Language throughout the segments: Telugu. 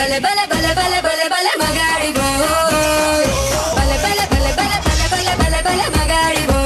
బల బల బల బల బల బల మగాడివో బల బల బల బల బల బల బల బల మగాడివో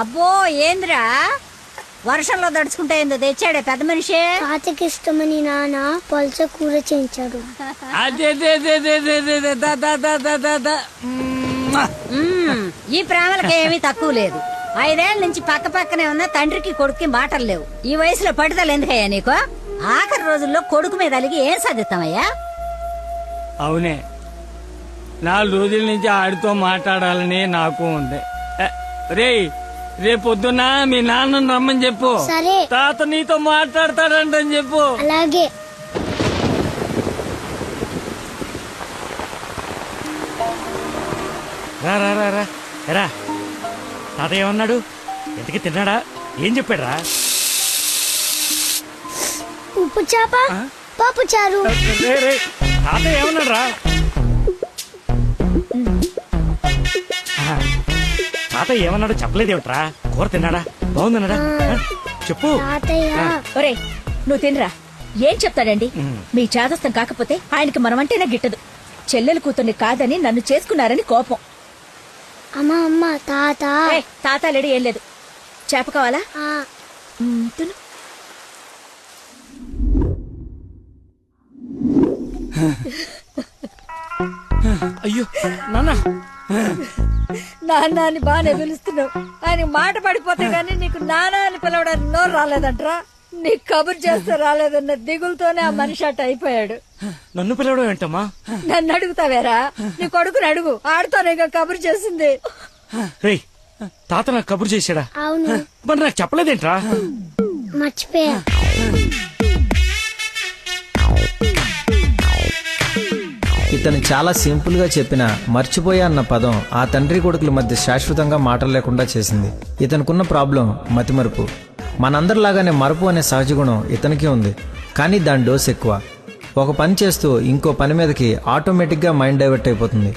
అబ్బో ఏంద్రా వర్షంలో దడుచుకుంటే ఏందో తెచ్చాడే పెద్ద మనిషి తాతకి ఇష్టమని నాన్న పల్చ కూర చేయించాడు అదే అదే అదే అదే అదే అదే అదే దా దా దా దా దా దా. ఈ ప్రేమలకి ఏమీ తక్కువ లేదు. ఐదేళ్ళ నుంచి పక్క పక్కనే ఉన్న తండ్రికి కొడుక్కి మాటలు లేవు. ఈ వయసులో పట్టుదల ఎందుకయ్యా నీకు? ఆఖరి రోజుల్లో కొడుకు మీద అలిగి ఏం సాధిస్తామయ్యా? అవునే. నాలుగు రోజుల నుంచి ఆడితో మాట్లాడాలని నాకు ఉంది. రేపు పొద్దున్న మీ నాన్నని రమ్మని చెప్పు. సరే. తాత నీతో మాట్లాడతాడంటని చెప్పు. అలాగే. రా రా రా రా. ఎరా. తాత ఏమన్నాడు? ఎంతకి తిన్నాడా? ఏం చెప్పాడు రా? ఉప్పు చేప పప్పు చారు. రే రే తాత ఏమన్నాడు రా? తాత ఏమన్నాడు చెప్పలేదేమిట్రా కూర తిన్నాడా? బాగుందన్నాడా? ఆ, చెప్పు. తాతయ్య. ఒరే నువ్వు తినరా? ఏం చెప్తాడండి? మీ చాదస్తం కాకపోతే ఆయనకి మనమంటేనే గిట్టదు. చెల్లెలు కూతుర్ని కాదని నన్ను చేసుకున్నారని కోపం. అమ్మ అమ్మ తాత. ఏయ్, తాతాలేడు ఏం లేదు. చేప కావాలా? ఆ, మ్, తిను. అయ్యో నాన్న. నాన్న అని బాగానే పిలుస్తున్నావు. ఆయన మాట పడిపోతే గానీ నీకు నాన్న అని పిలవడానికి నోరు రాలేదంట్రా. నీకు కబురు చేస్తే రాలేదన్న దిగులతోనే ఆ మనిషి అట్ట అయిపోయాడు. నన్ను పిలవడం ఏంటమ్మా? నన్ను అడుగుతావేరా? నీ కొడుకుని అడుగు. ఆడుతోనే కబురు చేసింది. రే తాత నాకు కబురు చేశాడా? అవును. మరి నాకు చెప్పలేదేంట్రా? మర్చిపోయా. ఇతను చాలా సింపుల్గా చెప్పిన మర్చిపోయా అన్న పదం ఆ తండ్రి కొడుకుల మధ్య శాశ్వతంగా మాటలు లేకుండా చేసింది. ఇతనుకున్న ప్రాబ్లం మతిమరుపు. మనందరిలాగానే మరపు అనే సహజ గుణం ఇతనికి ఉంది. కానీ దాని డోస్ ఎక్కువ. ఒక పని చేస్తూ ఇంకో పని మీదకి ఆటోమేటిక్గా మైండ్ డైవర్ట్ అయిపోతుంది.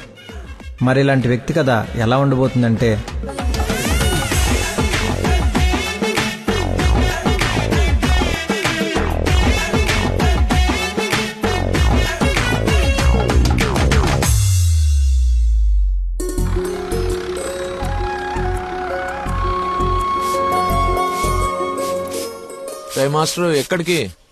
మరి ఇలాంటి వ్యక్తి కథ ఎలా ఉండబోతుందంటే మాస్టర్ ఎక్కడికి?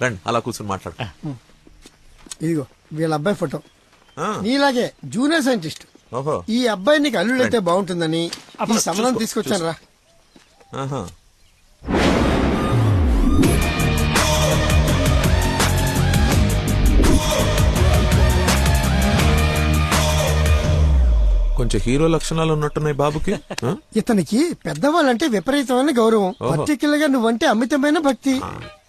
రండి అలా కూర్చొని మాట్లాడు. ఇదిగో వీళ్ళ అబ్బాయి ఫోటో. ఆ, నీలాగే జూనియర్ సైంటిస్ట్. ఓహో. ఈ అబ్బాయి నీకు అల్లుడైతే బాగుంటుందని ఈ సంబంధం తీసుకొచ్చాను రా ఆహా. కొంచెం హీరో లక్షణాలు ఉన్నట్టున్నాయి బాబుకి ఆ? ఇతనికి పెద్దవాళ్ళంటే విపరీతమైన గౌరవం. పర్టికులర్గా నువ్వంటే అమితమైన భక్తి.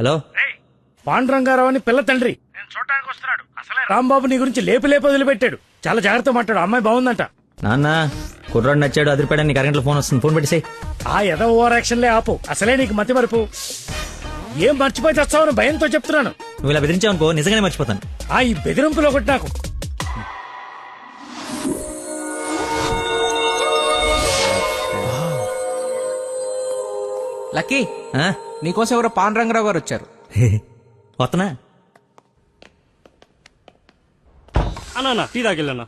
హలో? పాండురంగారావు అని పిల్ల తండ్రి. నేను చూడటానికి వస్తున్నాడు. అసలే రాంబాబు నీ గురించి లేపు లేపు వదిలిపెట్టాడు. చాలా జాగ్రత్త మాట్లాడు. అమ్మాయి బాగుందంట. నాన్న కుర్రాడు నచ్చాడు అదిరిపాడని నీకు అరగంటలో ఫోన్ వస్తుంది. ఫోన్ పెట్టేసాయి. ఆ ఎద ఓవర్ యాక్షన్లే ఆపు. అసలే నీకు మతి మరుపు. ఏం మర్చిపోయి తెస్తావని భయంతో చెప్తున్నాను. నువ్వు ఇలా బెదిరించావనుకో నిజంగానే మర్చిపోతాను. ఆ ఈ బెదిరింపులో ఒకటి నాకు. లక్కీ ఆ? నీకోసం ఎవరో పాన్ రంగరావు గారు వచ్చారు. వస్తున్నా. అన్నా టీ తాగిల్లన్నా.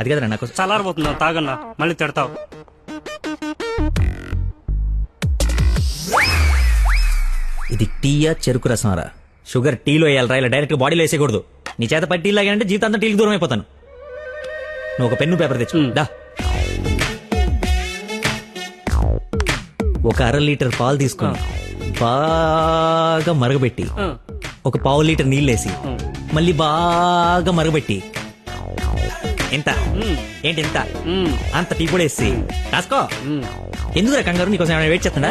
అది కదరా నాకు చల్లారబోతున్నా తాగన్నా మళ్ళీ తిడతావు. ఇది టీయా చెరుకు రసంరా? షుగర్ టీలో వేయాలరా ఇలా డైరెక్ట్ బాడీలో వేసేయకూడదు. నీ చేత పట్టి టీ లాగానంటే జీవితాంతం టీకి దూరం అయిపోతాను నువ్వు ఒక పెన్ను పేపర్ తెచ్చు దా. ఒక అర లీటర్ పాలు తీసుకుని బాగా మరగబెట్టి ఒక పావు లీటర్ నీళ్ళేసి మళ్ళీ బాగా మరగబెట్టి ఎంత? ఏంటి ఎంత? అంత టీ కూడా వేసి రాసుకో. ఎందుకు కంగారు? నీకోసం ఏమైనా వెయిట్ చేస్తుందా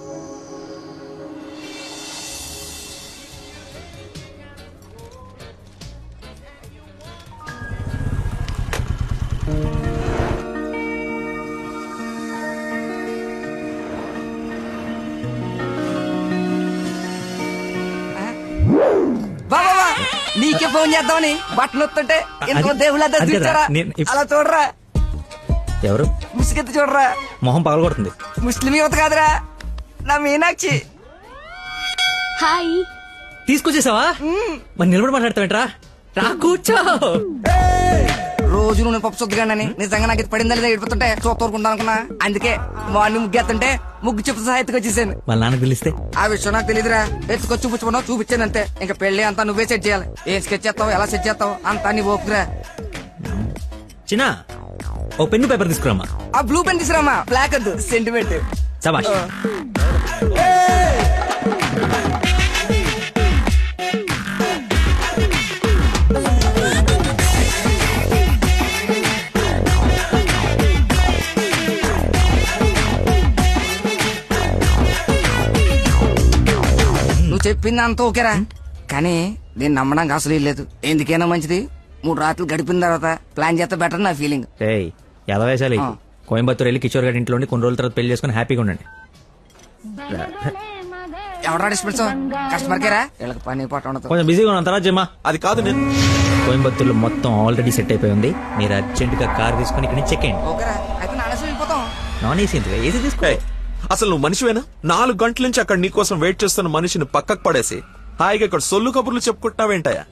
ఫోన్ చేద్దామని బట్టలు వస్తుంటే అది- దేవుళ్ళ చూచారా? అలా చూడరా? ఎవరు? ముసుగెత్తి చూడరా? మొహం పగలగొడుతుంది. ముస్లిం యువత కాదురా. నా మీనాక్షి. హాయ్. తీసుకొచ్చేసావా? మరి నిలబడి మాట్లాడతావేంట్రా? రా కూర్చో. రోజు నువ్వు పప్పు చుద్దగానని నిజంగా నాకు ఇది పడిందా లేదా ఏడిపోతుంటే చూస్తూరుకుంటా అనుకున్నా. అందుకే మార్నింగ్ ముగ్గు ఎత్తుంటే ముగ్గు చెప్పు సహా ఎత్తుకొచ్చేసాను వాళ్ళ నాన్నకు తెలిస్తే ఆ విషయం నాకు తెలియదురా ఎత్తుకొచ్చి చూపించుకున్నావు చూపించాను అంతే. ఇంకా పెళ్ళి అంతా నువ్వే సెట్ చేయాలి. ఏం స్కెచ్ చేస్తావు ఎలా సెట్ చేస్తావు అంతా నీ ఓపురా. చిన్న ఓ పెన్ను పేపర్ తీసుకురామా ఆ బ్లూ పెన్ తీసురామా బ్లాక్ వద్దు సెంటిమెంట్ సబాష్. చెప్పింది అంత ఓకేరా కానీ నేను నమ్మడానికి అసలు లేదు. ఎందుకైనా మంచిది. మూడు రాత్రులు గడిపిన తర్వాత ప్లాన్ చేస్తే బెటర్ నా ఫీలింగ్. ఏయ్ ఎలా వేసాలి. కోయంబత్తూర్ వెళ్ళి కిషోర్ గారి ఇంట్లో ఉండి కొన్ని రోజుల తర్వాత పెళ్ళి చేసుకుని హ్యాపీగా ఉండండి. డిస్పెన్స్ కస్టమర్ కేరా? వీళ్ళకి పని పాట ఉండదు. కొంచెం బిజీగా ఉన్నాం. తర్వాత జమ్మా అది కాదు నేను. కోయంబత్తూర్లో మొత్తం ఆల్రెడీ సెట్ అయిపోయి ఉంది. మీరు అర్జెంట్గా కార్ తీసుకుని ఇక్కడ చెక్ అయ్యండి ఓకేరా. అయితే వెళ్ళిపోతాం నాన్ ఏసీ ఎందుకు? ఏసీ తీసుకో. అసలు నువ్వు మనిషివేనా? నాలుగు గంటల నుంచి అక్కడ నీకోసం వెయిట్ చేస్తున్న మనిషిని పక్కకు పడేసి హాయిగా ఇక్కడ సొల్లు కబుర్లు చెప్పుకుంటున్నావేంటయా